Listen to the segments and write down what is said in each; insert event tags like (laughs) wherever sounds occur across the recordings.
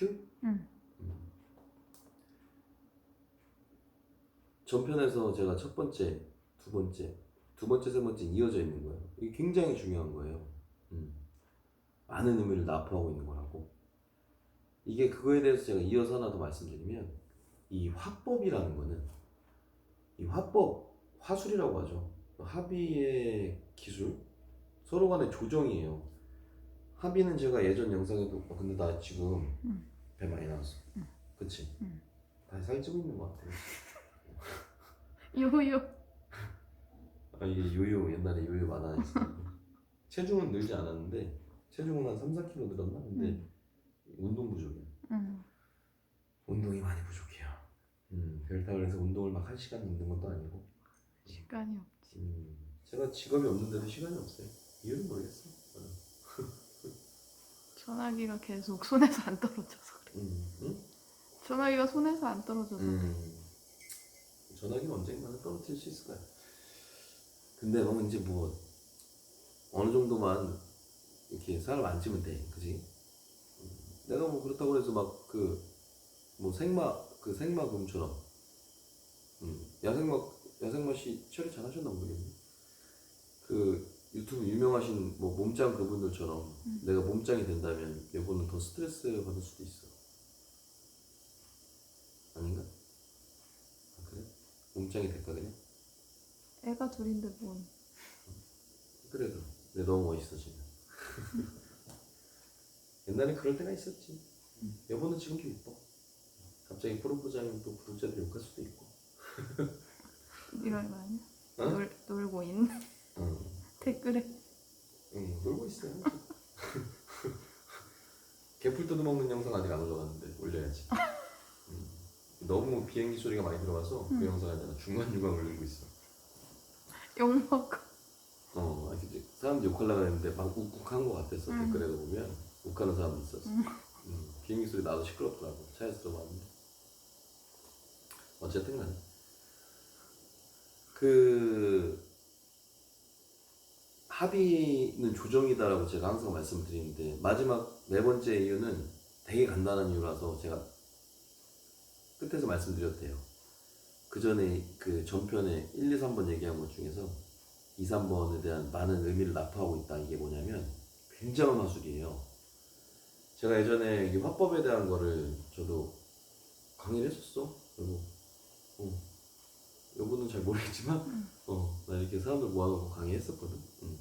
큐? 응. 음. 전편에서 제가 첫 번째, 두 번째, 두 번째, 세 번째 이어져 있는 거예요. 이게 굉장히 중요한 거예요. 음. 많은 의미를 납부하고 있는 거라고. 이게 그거에 대해서 제가 이어서 하나 더 말씀드리면 이 화법이라는 거는 이 화법, 화술이라고 하죠. 합의의 기술, 서로 간의 조정이에요. 합의는 제가 예전 영상에도 어, 근데 나 지금 응. 배 많이 나왔어. 응. 그치? 응. 다시 살이 찌고 있는 것 같아. 요요. 아 이게 요요 옛날에 요요 많아했어. (laughs) 체중은 늘지 않았는데 체중은 한 3, 4kg 늘었나? 근데 응. 운동 부족이야. 응. 운동이 많이 부족해요. 음, 그렇다고 해서 운동을 막 한 시간 있는 것도 아니고. 시간이 없지. 음, 제가 직업이 없는데도 시간이 없어요. 이유는 모르겠어. 저는. (laughs) 전화기가 계속 손에서 안 떨어져서. 음, 응? 전화기가 손에서 안 떨어져서. 음, 전화기는 언젠가는 떨어뜨릴 수 있을 거야. 근데 뭐 이제 뭐 어느 정도만 이렇게 살을 안 찌면 돼, 그지? 음, 내가 뭐 그렇다고 해서 막 그 뭐 생마 그 생마금처럼 음, 야생마 야생마 씨 처리 잘 하셨나 모르겠네. 그 유튜브 유명하신 뭐 몸짱 그분들처럼 음. 내가 몸짱이 된다면 여보는 더 스트레스 받을 수도 있어. 아닌가? 아, 그래? 몸짱이 그냥? 애가 둘인데 뭔. 그래도 내 너무 멋있어 지금. (laughs) 옛날에 그럴 때가 있었지. 여보는 지금도 이뻐. 갑자기 프로포즈 하면 또 구독자들 욕할 수도 있고. (laughs) 이런 거 아니야? 어? 놀, 놀고 있네. 응, (laughs) 댓글에. 응 놀고 있어요. 개풀 뜯어먹는 영상 아직 안 올라갔는데 올려야지. 음, 너무 비행기 소리가 많이 들어가서 그 음. 영상을 내가 중간 중간 올리고 있어. 욕먹고. 어, 아, 이제 사람들 욕하려고 했는데 막 욱욱한 것 같았어 음. 댓글에도 보면 욱하는 사람도 있었어. 음. 음, 비행기 소리 나도 시끄럽더라고 차에서 들어봤는데 어쨌든 간에 그 합의는 조정이다라고 제가 항상 말씀드리는데 마지막 네 번째 이유는 되게 간단한 이유라서 제가 끝에서 말씀드렸대요. 그 전에 그 전편에 1, 2, 3번 얘기한 것 중에서 2, 3번에 대한 많은 의미를 납부하고 있다. 이게 뭐냐면 굉장한 화술이에요. 제가 예전에 이 화법에 대한 거를 저도 강의를 했었어. 그리고 어, 여보는 잘 모르겠지만 어, 나 이렇게 사람들 모아놓고 강의했었거든. 음.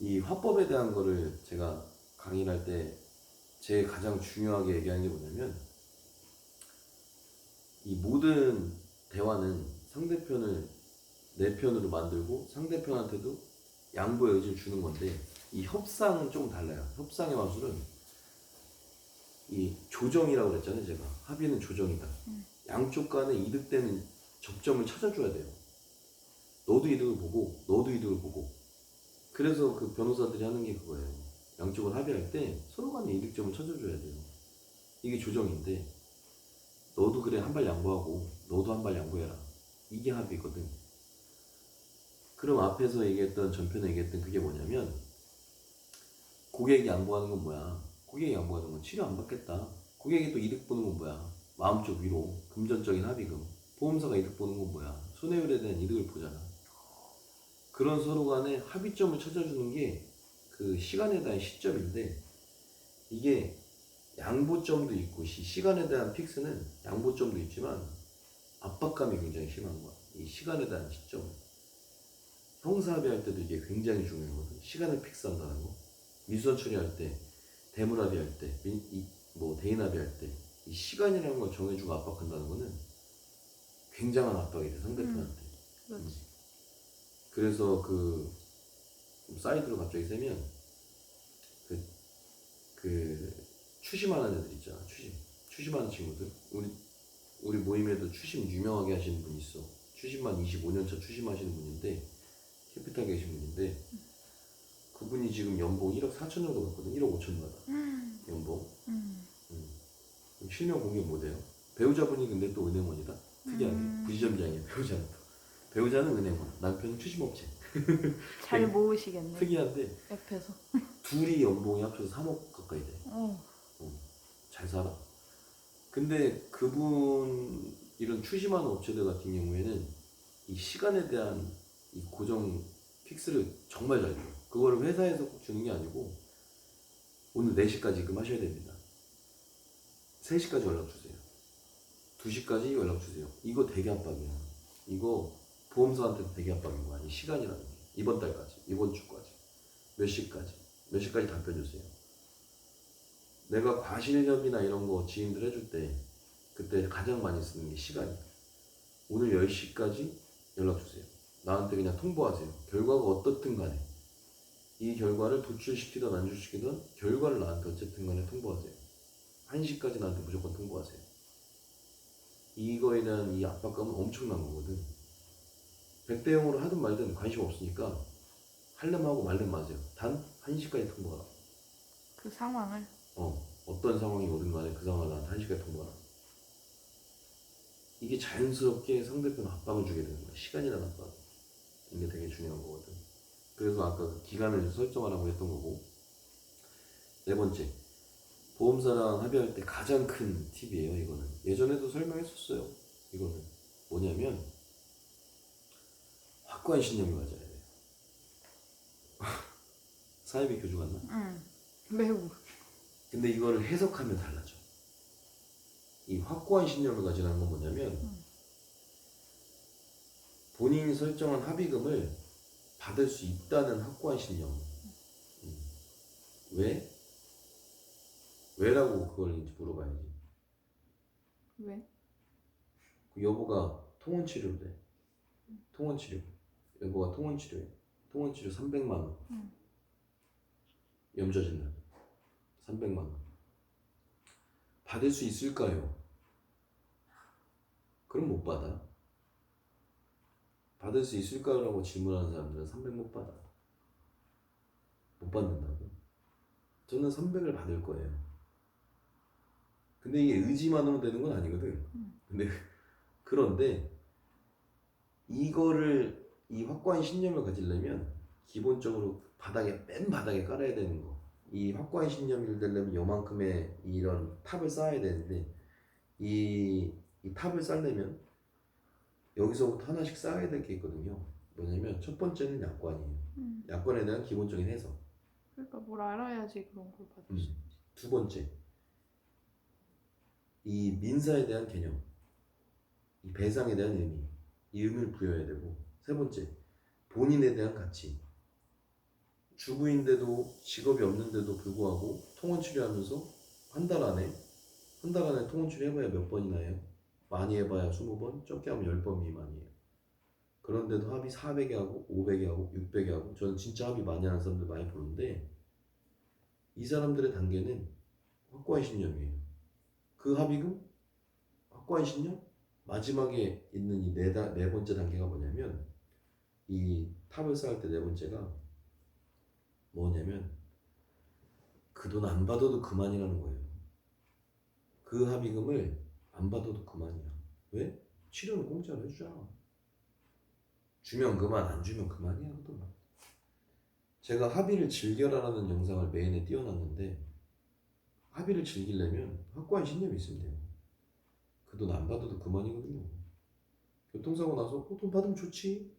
이 화법에 대한 거를 제가 강의를 할 때 제일 가장 중요하게 얘기하는 게 뭐냐면 이 모든 대화는 상대편을 내 편으로 만들고 상대편한테도 양보의 의지를 주는 건데 이 협상은 조금 달라요. 협상의 마술은 이 조정이라고 그랬잖아요, 제가. 합의는 조정이다. 음. 양쪽 간에 이득되는 접점을 찾아줘야 돼요. 너도 이득을 보고, 너도 이득을 보고. 그래서 그 변호사들이 하는 게 그거예요. 양쪽을 합의할 때 서로 간에 이득점을 찾아줘야 돼요. 이게 조정인데, 너도 그래, 한 발 양보하고, 너도 한 발 양보해라. 이게 합의거든. 그럼 앞에서 얘기했던, 전편에 얘기했던 그게 뭐냐면, 고객이 양보하는 건 뭐야? 고객이 양보하는 건 치료 안 받겠다. 고객이 또 이득 보는 건 뭐야? 마음적 위로, 금전적인 합의금. 보험사가 이득 보는 건 뭐야? 손해율에 대한 이득을 보잖아. 그런 서로 간에 합의점을 찾아주는 게 그 시간에 대한 시점인데 이게 양보점도 있고 시, 시간에 대한 픽스는 양보점도 있지만 압박감이 굉장히 심한 거야. 이 시간에 대한 시점. 형사합의할 때도 이게 굉장히 중요하거든. 시간을 픽스한다는 거. 미수선 처리할 때, 대물합의할 때, 민- 이- 뭐 대인합의할 때, 이 시간이라는 걸 정해주고 압박한다는 거는 굉장한 압박이 돼 상대편한테. 그렇지. 그래서 그 사이드로 갑자기 세면 그, 그 추심하는 애들 있잖아 추심 추심하는 친구들 우리 우리 모임에도 추심 유명하게 하시는 분이 있어 추심만 25년차 추심하시는 분인데 캐피탈 계신 분인데 그분이 지금 연봉 1억 4천 정도 받거든 1억 5천 받아 연봉 음. 음. 실명 공개 못해요 배우자분이 근데 또 은행원이다 특이하게 음. 부지점장이야 배우자는 또 배우자는 은행원 남편은 추심업체 잘 모으시겠네. 특이한데 옆에서. 둘이 연봉이 합쳐서 3억 가까이 돼. 어. 잘 살아. 근데 그분 이런 추심하는 업체들 같은 경우에는 이 시간에 대한 이 고정 픽스를 정말 잘 줘요. 그거를 회사에서 꼭 주는 게 아니고 오늘 4시까지 입금 하셔야 됩니다. 3시까지 연락 주세요. 2시까지 연락 주세요. 이거 되게 압박이야. 이거 보험사한테도 되게 압박인 거야. 이 시간이라는 게. 이번 달까지, 이번 주까지, 몇 시까지, 몇 시까지 답변 주세요. 내가 과실협이나 이런 거 지인들 해줄 때 그때 가장 많이 쓰는 게 시간이야. 오늘 10시까지 연락 주세요. 나한테 그냥 통보하세요. 결과가 어떻든 간에 이 결과를 도출시키든 안 도출시키든 결과를 나한테 어쨌든 간에 통보하세요. 1시까지 나한테 무조건 통보하세요. 이거에 대한 이 압박감은 엄청난 거거든. 100대 0으로 하든 말든 관심 없으니까 할려면 하고 말든 마세요. 단 1시까지 통보하라. 그 상황을 어, 어떤 상황이 오든 간에 그 상황을 나한테 한 시간에 통보하라. 이게 자연스럽게 상대편 압박을 주게 되는 거야. 시간이라는 압박. 이게 되게 중요한 거거든. 그래서 아까 그 기간을 설정하라고 했던 거고. 네 번째. 보험사랑 합의할 때 가장 큰 팁이에요, 이거는. 예전에도 설명했었어요. 이거는. 뭐냐면, 확고한 신념을 가져야 돼요. (laughs) 사회비 교주 같나? 응 매우 근데 이거를 해석하면 달라져. 이 확고한 신념을 가지라는 건 뭐냐면 본인이 설정한 합의금을 받을 수 있다는 확고한 신념. 음. 왜? 왜라고 그걸 이제 물어봐야지. 왜? 그 여보가 통원 치료돼. 통원 치료. 여보가 통원 치료해. 통원 치료 300만 원. 응. 염좌 진단. 300만 원. 받을 수 있을까요? 그럼 못 받아. 받을 수 있을까라고 질문하는 사람들은 300 못 받아. 못 받는다고. 저는 300을 받을 거예요. 근데 이게 의지만으로 되는 건 아니거든. 근데 (laughs) 그런데 이거를 이 확고한 신념을 가지려면 기본적으로 바닥에 맨 바닥에 깔아야 되는 거. 이 확고한 신념이 되려면 요만큼의 이런 탑을 쌓아야 되는데 이, 이 탑을 쌓려면 여기서부터 하나씩 쌓아야 될 게 있거든요. 뭐냐면 첫 번째는 약관이에요. 응. 약관에 대한 기본적인 해석. 그러니까 뭘 알아야지 그런 걸 받을 음. 수 있지 두 번째, 이 민사에 대한 개념, 이 배상에 대한 의미, 이 의미를 부여해야 되고, 세 번째, 본인에 대한 가치. 주부인데도 직업이 없는데도 불구하고 통원 치료하면서 한 달 안에 한 달 안에 통원 치료 해봐야 몇 번이나 해요? 많이 해봐야 20번, 적게 하면 10번 미만이에요. 그런데도 합의 400에 하고 500에 하고 600에 하고 저는 진짜 합의 많이 하는 사람들 많이 보는데 이 사람들의 단계는 확고한 신념이에요. 그 합의금 확고한 신념 마지막에 있는 이네네 번째 단계가 뭐냐면 이 탑을 쌓을 때 네 번째가 뭐냐면 그 돈 안 받아도 그만이라는 거예요. 그 합의금을 안 받아도 그만이야. 왜? 치료는 공짜로 해주잖아. 주면 그만, 안 주면 그만이야. 그 돈. 제가 합의를 즐겨라라는 영상을 메인에 띄워놨는데 합의를 즐기려면 확고한 신념이 있으면 돼요. 그 돈 안 받아도 그만이거든요. 교통사고 나서 어, 돈 받으면 좋지.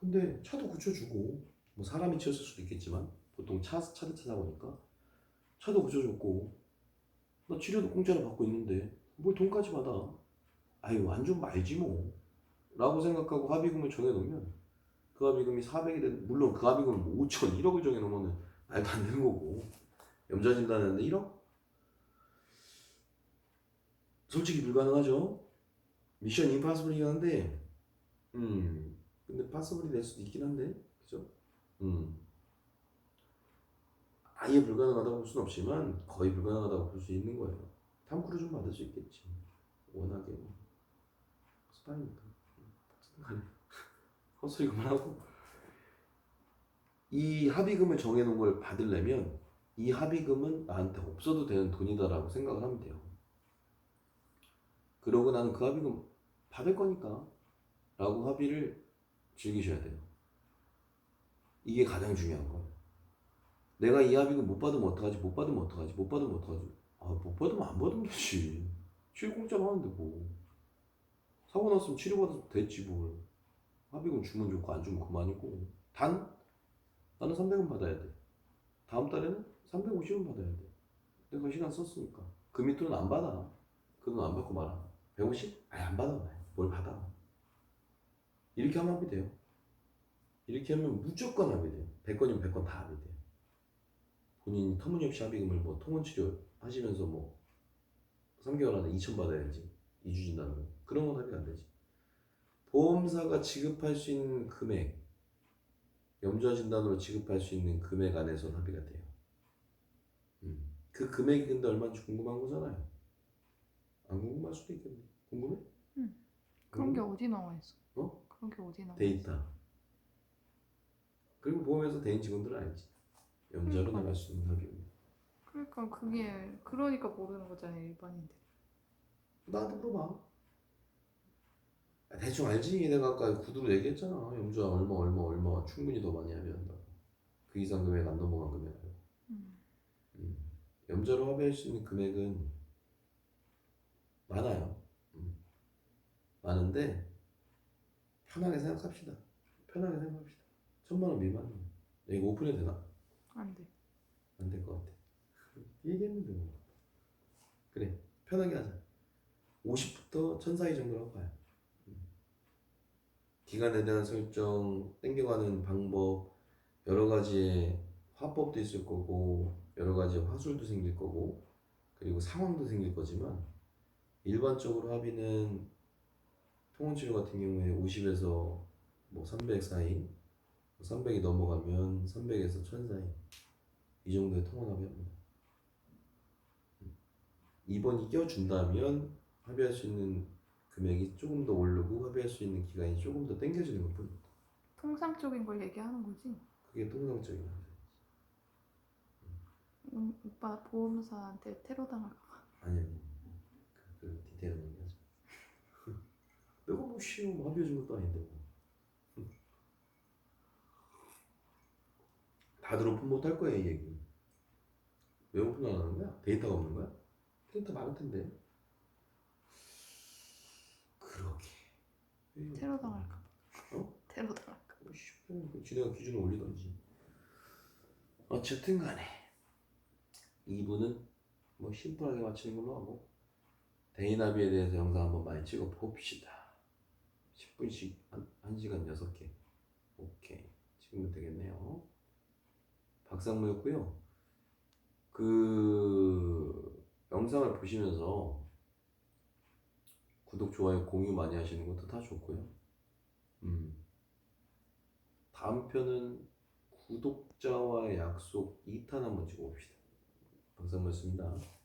근데 차도 고쳐주고 뭐 사람이 치였을 수도 있겠지만 보통 차 차대차 사고니까 차도 고쳐줬고 나 치료도 공짜로 받고 있는데 뭘 돈까지 받아? 아유 안 좀 말지 뭐. 라고 생각하고 합의금을 정해놓으면 그 합의금이 400이 된 물론 그 합의금을 뭐 5천, 1억을 정해놓으면 말도 안 되는 거고 염자 진단했는데 1억? 솔직히 불가능하죠. 미션 임파서블이긴 한데, 음, 근데 파서블이 될 수도 있긴 한데? 음, 아예 불가능하다고 볼 수는 없지만 거의 불가능하다고 볼 수 있는 거예요. 탐 크루즈는 받을 수 있겠지. 워낙에 뭐 간에 (laughs) 헛소리 그만하고 이 합의금을 정해놓은 걸 받으려면 이 합의금은 나한테 없어도 되는 돈이다라고 생각을 하면 돼요. 그러고 나는 그 합의금 받을 거니까 라고 합의를 즐기셔야 돼요. 이게 가장 중요한 거. 내가 이 합의금 못 받으면 어떡하지? 못 받으면 어떡하지? 못 받으면 어떡하지? 아, 아못 받으면 안 받으면 되지. 치료 공짜로 하는데 뭐. 사고 났으면 치료받아도 됐지 뭘. 합의금 주면 좋고 안 주면 그만이고. 단 나는 300원 받아야 돼. 다음 달에는 350원 받아야 돼. 내가 시간 썼으니까. 그 밑으로는 안 받아. 그 돈 안 받고 말아. 150? 아니 안 받아. 뭘 받아? 이렇게 하면 합의 돼요 이렇게 하면 무조건 합의돼요 100건이면 100건 다 합의돼요 본인이 터무니없이 합의금을 뭐 통원치료 하시면서 뭐 3개월 안에 2천 받아야지 2주 진단으로 그런 건 합의가 안 되지 보험사가 지급할 수 있는 금액 염좌 진단으로 지급할 수 있는 금액 안에서 합의가 돼요 음. 그 금액이 근데 얼마인지 궁금한 거잖아요 안 궁금할 수도 있겠네 궁금해? 응. 그런 게 궁금해? 어디 나와 있어? 어? 그런 게 어디 나와 있어? 데이터 그리고 보험회사 대행 직원들은 알지 염좌로 그러니까. 나갈 수 있는 합의금 그러니까 그게 그러니까 모르는 거잖아요 일반인들. 나한테 물어봐. 아, 대충 알지. 내가 아까 구두로 얘기했잖아. 염주야 얼마 얼마 얼마 충분히 더 많이 합의한다고. 그 이상 금액 안 넘어간 금액. 음. 음. 염자로 합의할 수 있는 금액은 많아요. 음. 많은데 편하게 생각합시다. 편하게 생각합시다. 천만 원 미만이면 이거 오픈해도 되나? 안 돼. 안 될 것 같아. 얘기했는데 뭐. 그래 편하게 하자. 50부터 1000 사이 정도로 봐요. 음. 기간에 대한 설정, 땡겨가는 방법, 여러 가지의 화법도 있을 거고, 여러 가지 화술도 생길 거고, 그리고 상황도 생길 거지만, 일반적으로 합의는 통원치료 같은 경우에 50에서 뭐 300 사이, 300이 넘어가면 300에서 1000 사이, 이 정도의 통원 합의합니다. 이번이 껴준다면 합의할 수 있는 금액이 조금 더 오르고 합의할 수 있는 기간이 조금 더 당겨지는 것 뿐입니다. 통상적인 걸 얘기하는 거지. 그게 통상적인 합의. 음, 오빠 보험사한테 테러 당할까 봐. 아니 아니 그, 그 디테일은 얘기하지 (laughs) 내가 뭐 쉬워 뭐 합의해 준 것도 아닌데 뭐. 다들 오픈 못 할 거야 이 얘기 왜 오픈 안 하는 거야? 데이터가 없는 거야? 데이터 많을 텐데 그러게 왜 테러 당할까 봐. 어? 테러 당할까. 봐. 어, 씨, 그 지네가 기준을 올리던지. 어쨌든 간에 2부는 뭐 심플하게 마치는 걸로 하고 대인합의에 대해서 영상 한번 많이 찍어 봅시다. 10분씩 한, 1시간 6개. 오케이. 찍으면 되겠네요. 박상무였고요. 그 영상을 보시면서 구독, 좋아요, 공유 많이 하시는 것도 다 좋고요. 음. 다음 편은 구독자와의 약속 2탄 한번 찍어봅시다. 박상무였습니다.